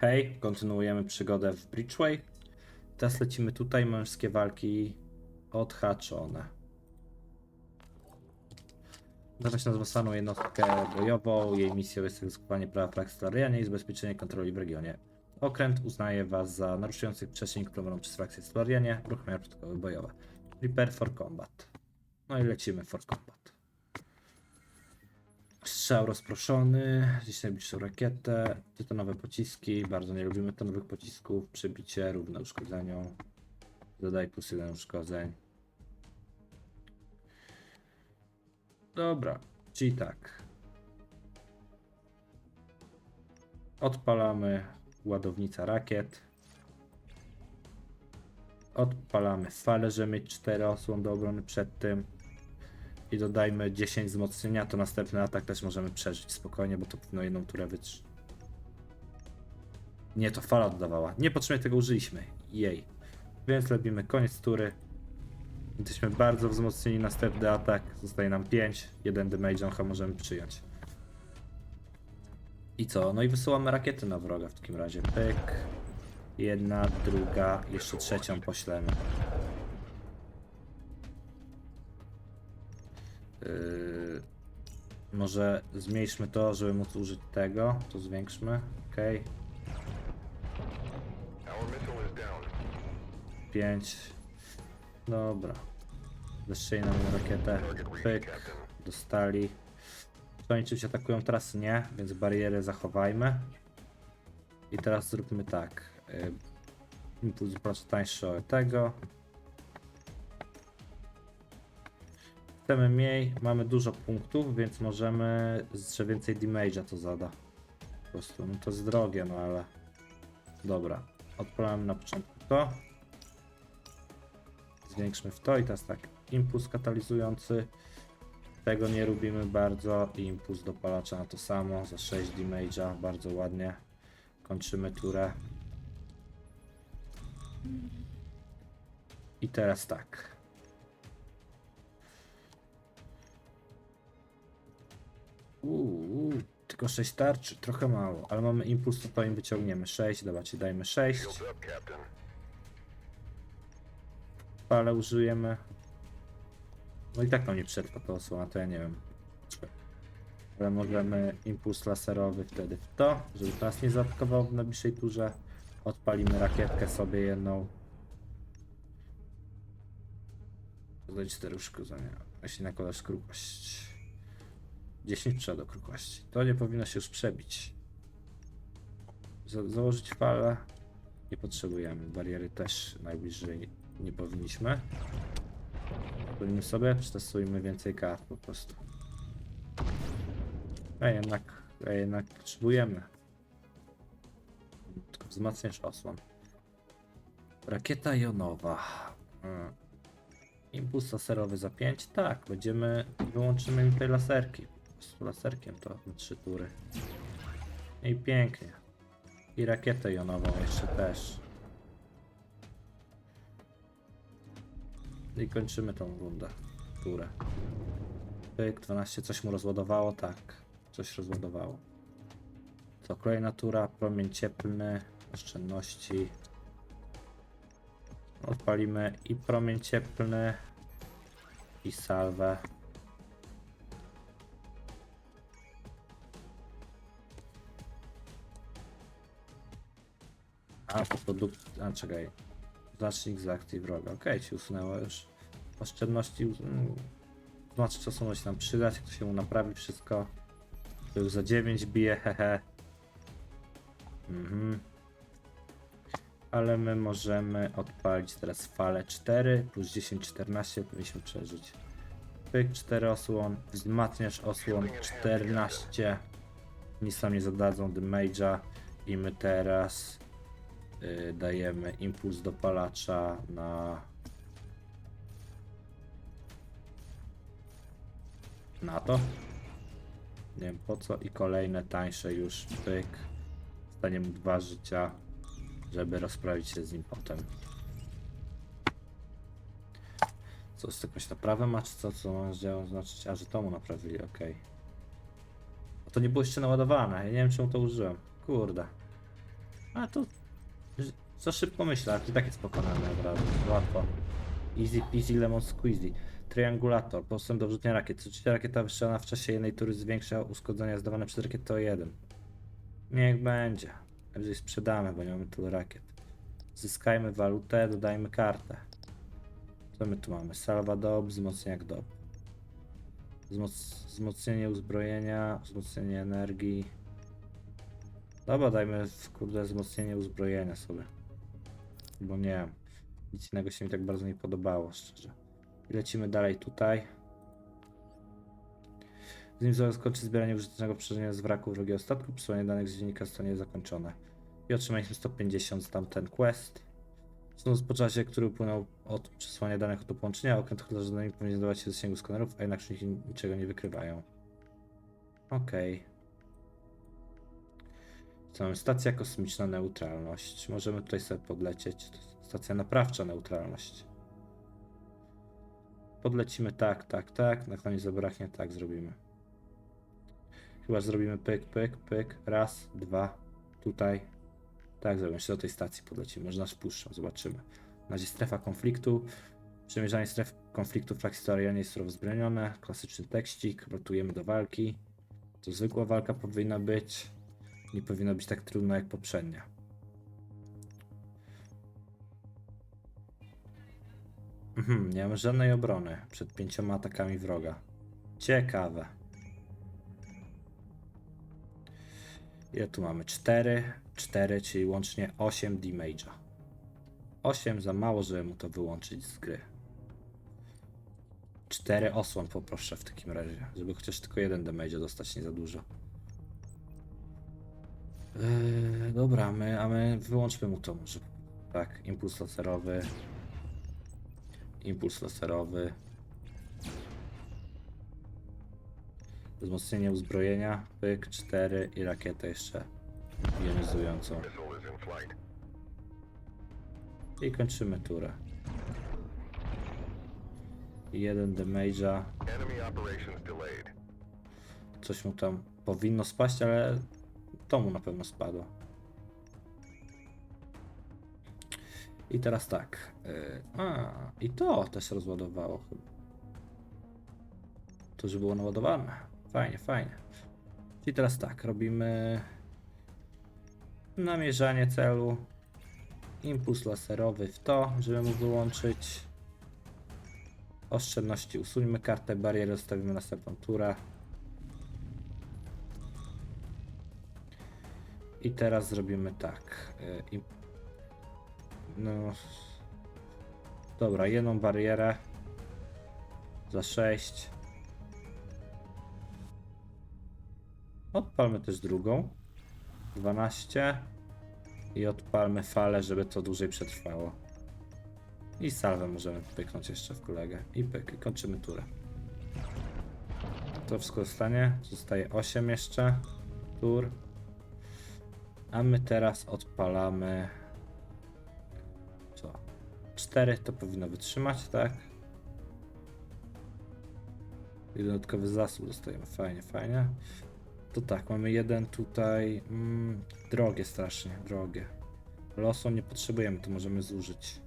Hej, kontynuujemy przygodę w Bridgeway. Teraz lecimy tutaj, męskie walki odhaczone. Dawać na zwasaną jednostkę bojową. Jej misją jest egzekwowanie prawa frak Stalarianie i zabezpieczenie kontroli w regionie. Okręt uznaje was za naruszających przestrzeń kontrolowaną przez frakcję Stalarianie. Uruchamia protokoły bojowe. Prepare for combat. No i lecimy for combat. Strzał rozproszony, gdzieś najbliższą rakietę, tytonowe pociski, bardzo nie lubimy tonowych pocisków, przebicie równe uszkodzeniu, dodaj plus jeden uszkodzeń. Dobra, czyli tak. Odpalamy ładownica rakiet. Odpalamy falę, żeby mieć 4 osłon do obrony przed tym i dodajmy 10 wzmocnienia, to następny atak też możemy przeżyć spokojnie, bo to powinno jedną turę wytrz. Nie, to fala dodawała. Niepotrzebnie tego użyliśmy. Jej. Więc robimy koniec tury. Jesteśmy bardzo wzmocnieni, następny atak. Zostaje nam 5. Jeden damage oncha możemy przyjąć. I co? No i wysyłamy rakiety na wroga w takim razie. Pyk. Jedna, druga, jeszcze trzecią poślemy. Yy, może zmniejszmy to, żeby móc użyć tego. To zwiększmy. Ok. Our missile is down. 5. Dobra. Zeszczyli nam rakietę. Pyk. Dostali. To oni czymś atakują teraz nie, więc bariery zachowajmy. I teraz zróbmy tak. Yy, impuls prosto tańszy od tego. Chcemy mniej, mamy dużo punktów, więc możemy, że więcej damage'a to zada. Po prostu, no to jest drogie, no ale... Dobra, odpalamy na początku to. Zwiększmy w to i teraz tak, impuls katalizujący. Tego nie lubimy bardzo impuls dopalacza na to samo, za 6 damage'a, bardzo ładnie. Kończymy turę. I teraz tak. Uuu, tylko 6 tarczy, trochę mało, ale mamy impuls, to im wyciągniemy 6, zobaczcie, dajmy 6, Shields up, Captain. ale użyjemy. No i tak nam nie przetrwa to osłona, to ja nie wiem. Ale możemy impuls laserowy wtedy w to, żeby nas nie zaatakował w najbliższej turze. Odpalimy rakietkę sobie jedną. Dodaj 4 uszkodzenia. Jeśli nakładasz kruchość. 10 przed okrągłości. To nie powinno się już przebić. Za założyć falę. Nie potrzebujemy. Bariery też najbliżej nie powinniśmy. Zrobimy sobie, przetestujmy więcej kart po prostu. A jednak, a jednak potrzebujemy. Tylko wzmacniasz osłon. Rakieta jonowa. Mm. Impuls laserowy za 5? Tak, będziemy, wyłączymy im te laserki. Prostu laserkiem to na 3 tury. I pięknie. I rakietę jonową jeszcze też. I kończymy tą rundę. Turę. Pyk, 12, coś mu rozładowało? Tak, coś rozładowało. To kolejna tura, promień cieplny, oszczędności. Odpalimy i promień cieplny, i salwę. A, produkt... A, czekaj. Znacznik z akcji wroga. Okej, ci usunęło już. Oszczędności... mm, co są się nam przydać, jak to się mu naprawi wszystko. Był za 9 bije, hehe. Mhm. Ale my możemy odpalić teraz falę 4 plus 10, 14 powinniśmy przeżyć. Pyk 4 osłon, wzmacniasz osłon 14. Nic nam nie zadadzą damage'a i my teraz dajemy impuls dopalacza na na to. Nie wiem po co i kolejne tańsze już pyk. Stanie mu dwa życia, żeby rozprawić się z nim potem. Co z jakąś naprawę ma, czy co, co ma działo znaczyć? A, że to mu naprawili, okej. A to nie było jeszcze naładowane, ja nie wiem czemu to użyłem. Kurde. A to za szybko myślę, i tak jest pokonane od razu. Łatwo. Easy peasy lemon squeezy. Triangulator. Postęp do wrzucenia rakiet. Co trzecia rakieta wystrzelona w czasie jednej tury zwiększa uszkodzenia zdawane przez rakietę o jeden. Niech będzie. Najwyżej sprzedamy, bo nie mamy tylu rakiet. Zyskajmy walutę, dodajmy kartę. Co my tu mamy? Salwa dob, wzmocnienia dob. Wzmoc wzmocnienie uzbrojenia, wzmocnienie energii. Dobra, dajmy kurde wzmocnienie uzbrojenia sobie. Bo nie wiem. Nic innego się mi tak bardzo nie podobało, szczerze. I lecimy dalej tutaj. Zanim zakończy zbieranie użytecznego przeżycia z wraku wrogiego statku, przesłanie danych z dziennika zostanie zakończone. I otrzymaliśmy 150 za tamten quest. Znów po czasie, który upłynął od przesłania danych do połączenia, okręt handlarza z powinien znajdować się w zasięgu skanerów, a jednak niczego nie wykrywają. Okej. Stacja kosmiczna neutralność. Możemy tutaj sobie podlecieć. Stacja naprawcza neutralność. Podlecimy tak, tak, tak. Na koniec zabraknie, tak zrobimy. Chyba zrobimy pyk, pyk, pyk. Raz, dwa. Tutaj. Tak, zrobimy. Jeszcze do tej stacji podlecimy. Może nas wpuszczą, zobaczymy. Na razie strefa konfliktu. Przemierzanie stref konfliktu w frakcji Arianie jest surowo zbronione. Klasyczny tekścik. Rotujemy do walki. To zwykła walka powinna być. Nie powinna być tak trudna jak poprzednia. Mhm, nie mamy żadnej obrony przed pięcioma atakami wroga. Ciekawe. Ile tu mamy? 4, 4, czyli łącznie 8 damage'a. 8 za mało, żeby mu to wyłączyć z gry. 4 osłon poproszę w takim razie, żeby chociaż tylko jeden damage dostać, nie za dużo. Eee, dobra, my, a my wyłączmy mu to może. Tak, impuls laserowy. Impuls laserowy. Wzmocnienie uzbrojenia. Pyk, 4 i rakietę jeszcze jonizującą. I kończymy turę. Jeden damage'a. Coś mu tam powinno spaść, ale to mu na pewno spadło. I teraz tak. y, A, i to też rozładowało chyba. To już było naładowane. Fajnie, fajnie. Czyli teraz tak, robimy namierzanie celu. Impuls laserowy w to, żeby mu wyłączyć. Oszczędności usuńmy kartę bariery, zostawimy na następną turę. I teraz zrobimy tak. i- No. Dobra, jedną barierę. Za 6. Odpalmy też drugą. 12. I odpalmy falę, żeby to dłużej przetrwało. I salwę możemy pyknąć jeszcze w kolegę. I pyk. I kończymy turę. To wszystko zostanie. Zostaje 8 jeszcze. Tur. A my teraz odpalamy. Co? 4 to powinno wytrzymać, tak? I dodatkowy zasób dostajemy. Fajnie, fajnie. To tak, mamy jeden tutaj. Mm, drogie strasznie, drogie. Losu nie potrzebujemy, to możemy zużyć.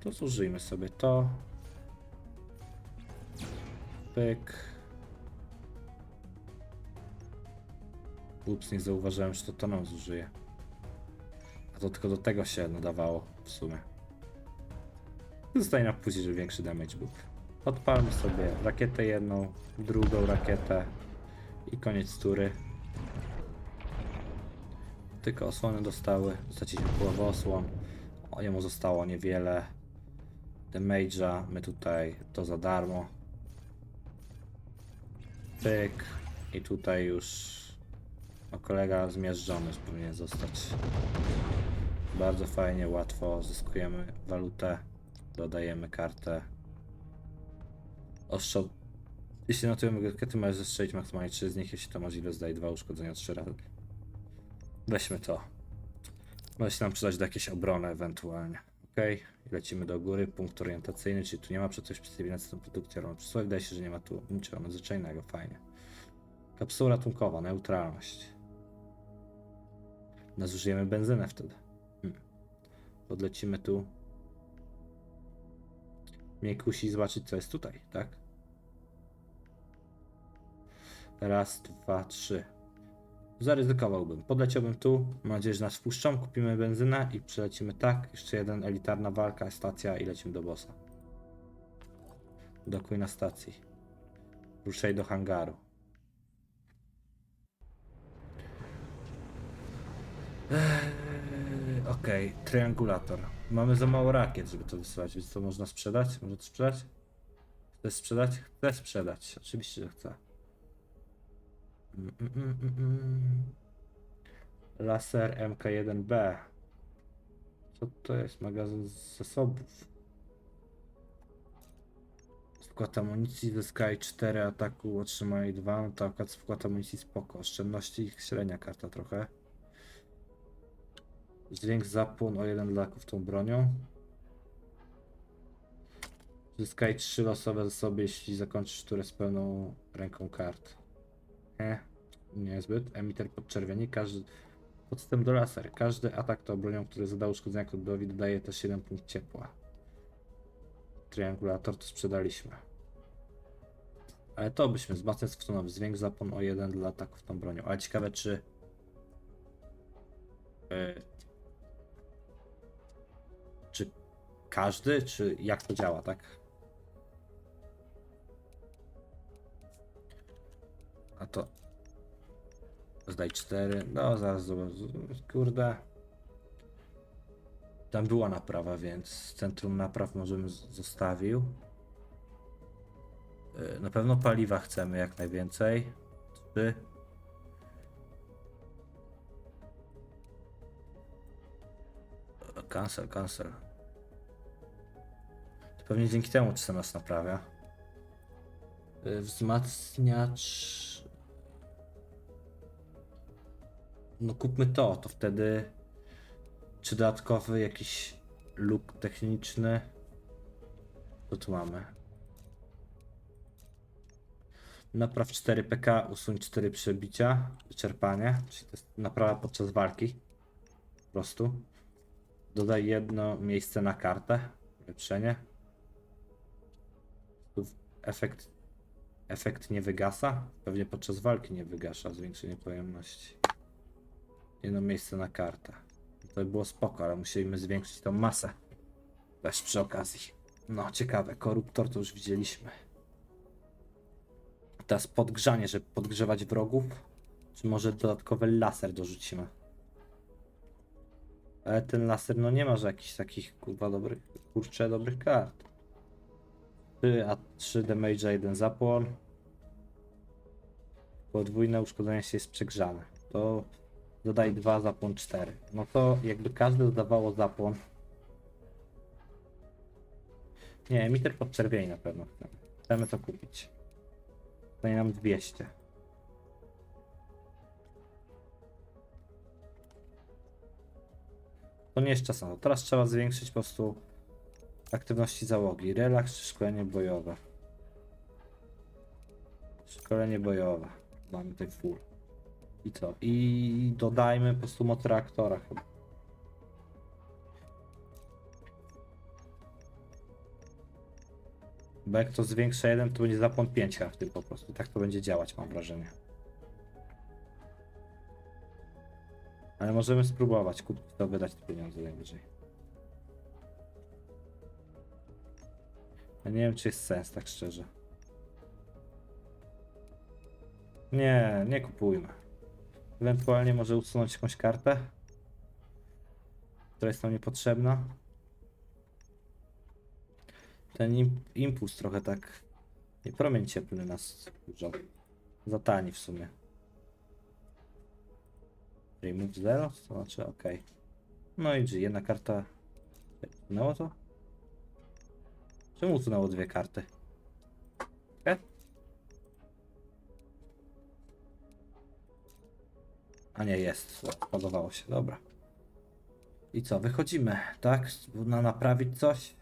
To zużyjmy sobie to. Pyk. Ups, nie zauważyłem, że to to nam zużyje. A to tylko do tego się nadawało w sumie. Zostaje nam później, żeby większy damage był. Odpalmy sobie rakietę jedną, drugą rakietę i koniec tury. Tylko osłony dostały, straciliśmy połowę osłon. O, jemu zostało niewiele. Damage'a, my tutaj to za darmo. Pyk. I tutaj już no, kolega zmierzczony już powinien zostać. Bardzo fajnie, łatwo zyskujemy walutę, dodajemy kartę. Ostrzał. Jeśli notujemy rakiety, możesz zestrzelić maksymalnie 3 z nich, jeśli to możliwe, zdaje 2 uszkodzenia 3 razy. Weźmy to. Może się nam przydać do jakiejś obrony ewentualnie. Ok, lecimy do góry. Punkt orientacyjny, czyli tu nie ma przeciwnie z tą produkcją rolną przysłowie. Wydaje się, że nie ma tu niczego nadzwyczajnego. Fajnie. Kapsuła ratunkowa, neutralność. No zużyjemy benzynę wtedy. Hmm. Podlecimy tu. Mnie kusi zobaczyć, co jest tutaj, tak? Raz, dwa, trzy. Zaryzykowałbym. Podleciałbym tu. Mam nadzieję, że nas wpuszczą. Kupimy benzynę i przelecimy tak. Jeszcze jeden elitarna walka, stacja i lecimy do bossa. Dokuj na stacji. Ruszaj do hangaru. Eee, Okej, triangulator. Mamy za mało rakiet, żeby to wysyłać, więc to można sprzedać? Może to sprzedać? Chcesz sprzedać? Chcę sprzedać. Oczywiście, że chcę. Mm, mm, mm. Laser MK1B. Co to jest? Magazyn z zasobów. Wkład amunicji zyskaj 4 ataku, otrzymaj 2. No to wkład amunicji spoko. Oszczędności ich średnia karta trochę. Zwiększ zapłon o 1 laków tą bronią. Zyskaj 3 losowe zasoby, jeśli zakończysz turę z pełną ręką kart. Nie, niezbyt. Emiter podczerwieni. Każdy podstęp do laser. Każdy atak to bronią, który zada uszkodzenia kodowi, dodaje też 1 punkt ciepła. Triangulator to sprzedaliśmy. Ale to byśmy wzmacniać sfotonowy. Zwiększ zapłon o 1 dla ataków tą bronią. Ale ciekawe czy... Yy, każdy, czy jak to działa, tak? A to. Zdaj 4. No, zaraz. Kurde. Tam była naprawa, więc centrum napraw możemy zostawił. Yy, Na pewno paliwa chcemy jak najwięcej. 3. Cancel, cancel. Pewnie dzięki temu czy nas naprawia. Y, Wzmacniacz. No kupmy to, to wtedy. Czy dodatkowy jakiś luk techniczny? Co tu mamy? Napraw 4 PK, usuń 4 przebicia, wyczerpanie, czyli to jest naprawa podczas walki. Po prostu. Dodaj jedno miejsce na kartę. Ulepszenie. Efekt, efekt nie wygasa. Pewnie podczas walki nie wygasza. Zwiększenie pojemności. Jedno miejsce na kartę. To by było spoko, ale musieliśmy zwiększyć tą masę. Też przy okazji. No, ciekawe. Koruptor to już widzieliśmy. Teraz podgrzanie, żeby podgrzewać wrogów. Czy może dodatkowy laser dorzucimy? Ale ten laser no nie ma że jakichś takich kurwa dobrych, kurczę dobrych kart. 3 a 3 damage, 1 zapłon. Podwójne uszkodzenie się jest przegrzane. To dodaj 2 zapłon 4. No to jakby każde dodawało zapłon. Nie, emiter podczerwieni na pewno chcemy. Chcemy to kupić. Daje nam 200. To nie jest czas na. Teraz trzeba zwiększyć po prostu aktywności załogi. Relaks czy szkolenie bojowe. Szkolenie bojowe. Mamy tutaj full. I co? I dodajmy po prostu reaktora chyba. Bo jak to zwiększa jeden, to będzie zapłon 5 w tym po prostu. Tak to będzie działać, mam wrażenie. Ale możemy spróbować kupić to, wydać te pieniądze najwyżej. Ja nie wiem, czy jest sens, tak szczerze. Nie, nie kupujmy. Ewentualnie może usunąć jakąś kartę, która jest nam niepotrzebna. Ten im impuls trochę tak. Nie promień cieplny nas dużo. Za tani w sumie. Remove 0? To znaczy ok. No i G, jedna karta. Usunęło to? Czemu usunęło dwie karty? E? A nie, jest. Podobało się, dobra. I co, wychodzimy, tak? Na naprawić coś?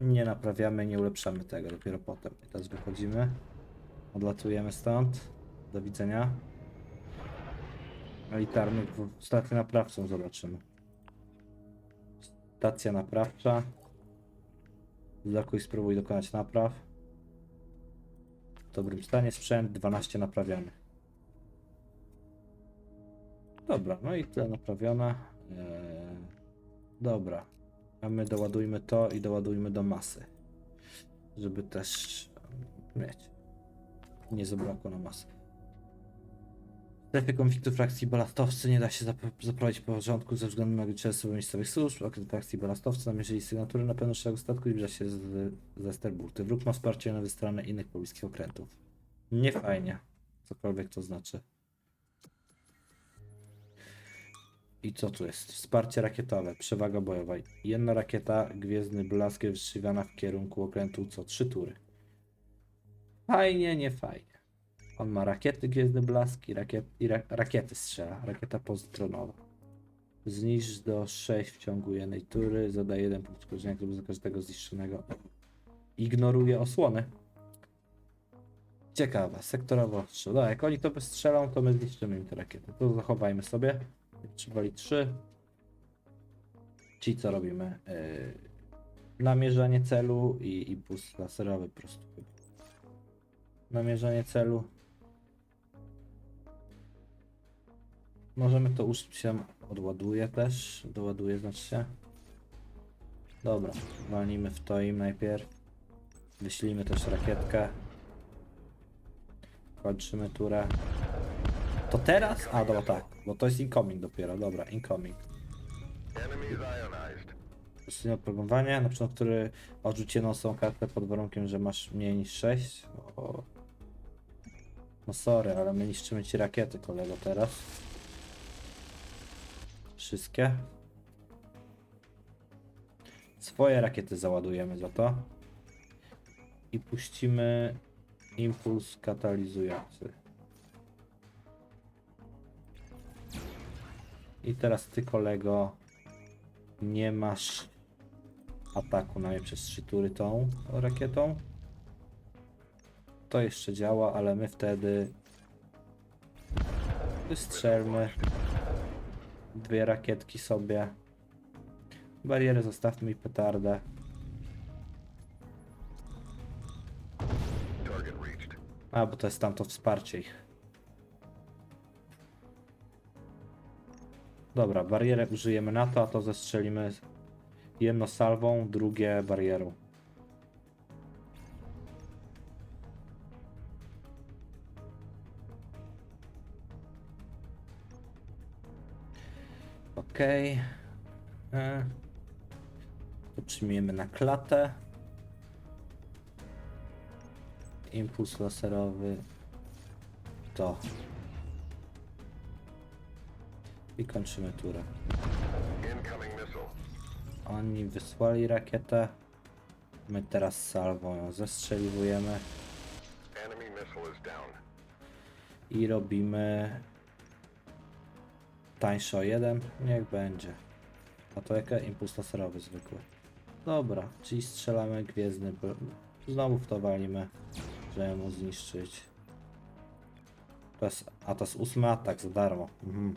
Nie naprawiamy, nie ulepszamy tego, dopiero potem. I teraz wychodzimy. Odlatujemy stąd. Do widzenia. elitarnych w stację naprawczą zobaczymy. Stacja naprawcza. Zakuj spróbuj dokonać napraw. W dobrym stanie sprzęt, 12 naprawiony. Dobra, no i tyle naprawione. Eee, dobra. A my doładujmy to i doładujmy do masy. Żeby też mieć. Nie zabrakło na masę. Strefie konfliktu frakcji balastowcy nie da się zap- zaprowadzić porządku ze względu na często miejscowych służb. Frakcji balastowcy namierzyli sygnatury na pewno szeregu statku i się z, ze sterburty. Wróg ma wsparcie na stronę innych pobliskich okrętów. Nie fajnie. Cokolwiek to znaczy. I co tu jest? Wsparcie rakietowe, przewaga bojowa. Jedna rakieta, gwiezdny blask wystrzeliwana w kierunku okrętu co trzy tury. Fajnie, nie fajnie. On ma rakiety gwiezdne blaski rakiet, i ra, rakiety strzela. Rakieta pozytronowa. Zniszcz do 6 w ciągu jednej tury. Zadaje jeden punkt uszkodzenia, który za każdego zniszczonego ignoruje osłony. Ciekawe, sektorowo strzał. Dobra, jak oni to wystrzelą, to my zniszczymy im te rakiety. To zachowajmy sobie. Trzymali 3. Ci co robimy? Yy, namierzanie celu i impuls laserowy po prostu. Namierzanie celu. Możemy to użyć odładuje też. Doładuje znaczy się. Dobra, walnijmy w to im najpierw. Wyślijmy też rakietkę. Kończymy turę. To teraz? A, dobra, tak. Bo to jest incoming dopiero. Dobra, incoming. Zaczynamy oprogramowanie, na przykład, który odrzuci jedną kartę pod warunkiem, że masz mniej niż 6. O. No sorry, ale my niszczymy ci rakiety, kolego, teraz. Wszystkie. Swoje rakiety załadujemy za to. I puścimy impuls katalizujący. I teraz ty, kolego, nie masz ataku na mnie przez 3 tury tą rakietą. To jeszcze działa, ale my wtedy wystrzelmy dwie rakietki sobie. Barierę zostawmy i petardę. A, bo to jest tamto wsparcie ich. Dobra, barierę użyjemy na to, a to zestrzelimy jedno salwą, drugie barierą. Okej. E. To przyjmiemy na klatę. Impuls laserowy. To. I kończymy turę. Oni wysłali rakietę. My teraz salwą ją zestrzeliwujemy i robimy tańsze o jeden. Niech będzie. A to jaka? Impuls laserowy zwykły. Dobra, czyli strzelamy gwiezdny. Znowu w to walimy, żeby mu zniszczyć. To jest, a to jest ósmy atak za darmo. Mhm.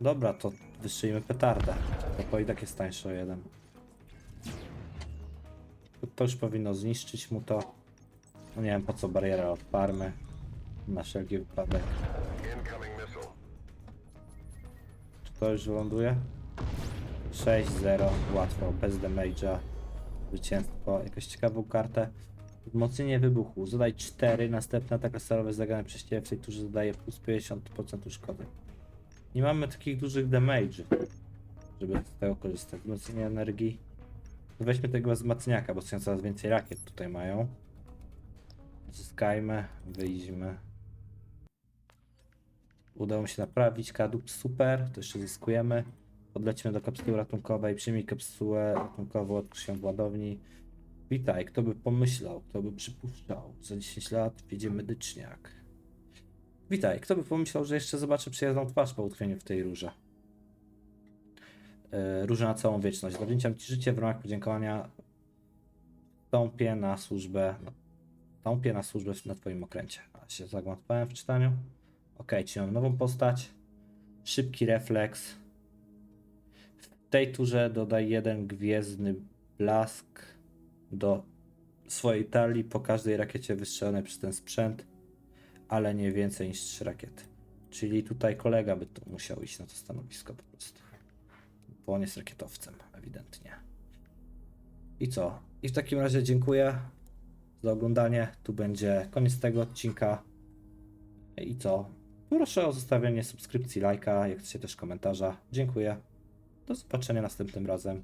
Dobra, to wystrzelimy petardę. To, i tak jest tańsze o jeden. To, już powinno zniszczyć mu to. No nie wiem po co bariera od farmy. Na wszelki wypadek. To już wyląduje? 6-0, łatwo, bez damage'a. Zwycięstwo. Jakąś ciekawą kartę. Wzmocnienie wybuchu. Zadaj 4, następne ataki laserowe zagrane przez ciebie w tej turze zadaje plus 50% szkody. Nie mamy takich dużych damage'y, żeby z tego korzystać. Wzmocnienie energii. To weźmy tego wzmacniaka, bo są coraz więcej rakiet tutaj mają. Zyskajmy, wyjdźmy. Udało się naprawić kadłub, super, to jeszcze zyskujemy. Podlecimy do kapsuły ratunkowej, przyjmij kapsułę ratunkową od się w ładowni. Witaj, kto by pomyślał, kto by przypuszczał, za 10 lat wiedzie medyczniak. Witaj, kto by pomyślał, że jeszcze zobaczy przyjazną twarz po utkwieniu w tej róże. Yy, róża na całą wieczność. Zawdzięczam Ci życie w ramach podziękowania. Wstąpię na służbę. Wstąpię na służbę na Twoim okręcie. A się zagmatwałem w czytaniu. Ok, czyli mam nową postać. Szybki refleks. W tej turze dodaj jeden gwiezdny blask do swojej talii po każdej rakiecie wystrzelonej przez ten sprzęt, ale nie więcej niż 3 rakiety. Czyli tutaj kolega by tu musiał iść na to stanowisko po prostu. Bo on jest rakietowcem, ewidentnie. I co? I w takim razie dziękuję za oglądanie. Tu będzie koniec tego odcinka. I co? Proszę o zostawienie subskrypcji, lajka, jak chcecie też komentarza. Dziękuję. Do zobaczenia następnym razem.